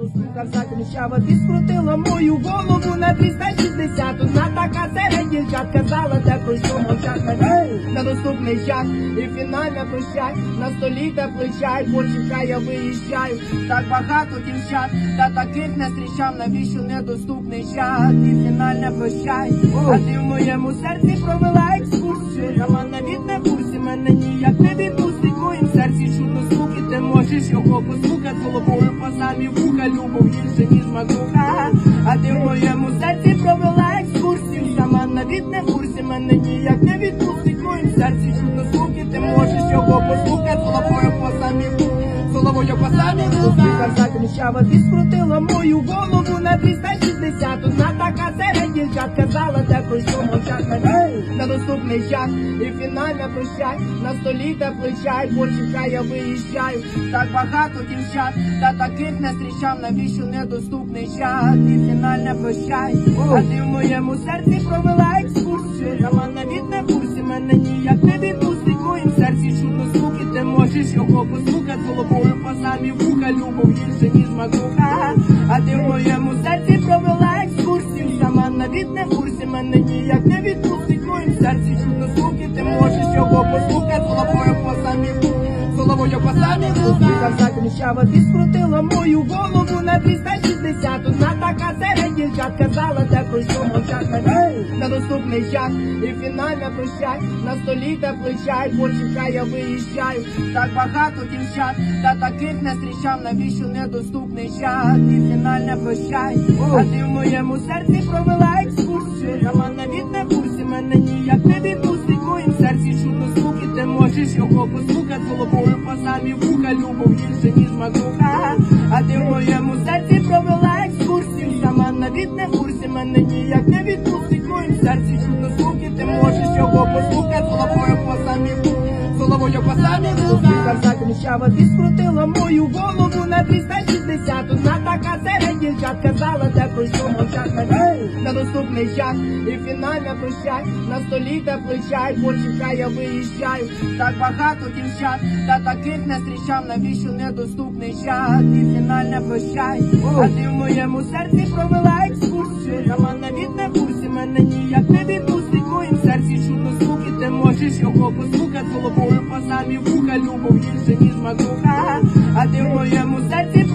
Послухав закричав, а ти скрутила мою голову на 360 Одна така серед дівчат казала, де пройшов мовчак Ей, на доступний час і фінальна прощай На столі та плечай, почекай, я виїжджаю. Так багато дівчат, та таких не зустрічав. Навіщо недоступний час і фінальна прощай А ти в моєму серці провела можеш його послухати Головою по самі вуха, любов більше, ніж макуха А ти Головою по самі вуха закричав, а ти скрутила мою голову на 360 Одна така серед дівчат казала, де пройшов мовчак Ей, на доступний час і фінальна прощай. На столі та плечай, почекай, я виїжджаю. Так багато дівчат, та таких не зустрічав Навіщо недоступний час? І фінальна прощай. А ти в моєму серці провела екскурсію. Сама навіть не курсі, мене ніяк не відпустить. В моїм серці чудно звуки, ти можеш його послухати. Головою по самі вуха, любов гірше, ніж макуха А ти в моєму серці провела екскурсію. Сама навіть не курсі, мене ніяк не відпустить. В моїм серці чудно звуки, ти можеш його самі вуха закричав, ти скрутила мою голову на 360 Одна така серед дівчат казала, де пройшов мовчак Ей, на доступний час і фінальна прощай. На столі та плечай, почекай, я виїжджаю. Так багато дівчат, та таких не зустрічав Навіщо недоступний час? І фінальна прощай. А ти в моєму серці провела його послухати Головою по самі вуха, любов гірше, ніж макуха А ти в моєму серці провела екскурсію. Сама навіть не в курсі, мене ніяк не відпустить. Моїм серці чудно звуки, ти можеш його послухати Головою по самі вуха. Головою по самі вуха закричав, а ти скрутила мою голову на 360 Одна така дівчат казала, мовчак Ей, на доступний час і фінальна прощай На столі та плечай, почекай, я виїжджаю. Так багато дівчат, та таких не зустрічав Навіщо недоступний час і фінальна прощай А ти в моєму серці провела екскурсію. Сама навіть не курсі, мене ніяк не відпустить. В моїм серці чудно звуки, ти можеш його послухати. Головою по самі вуха, любов гірше, ніж макуха. А ти в моєму серці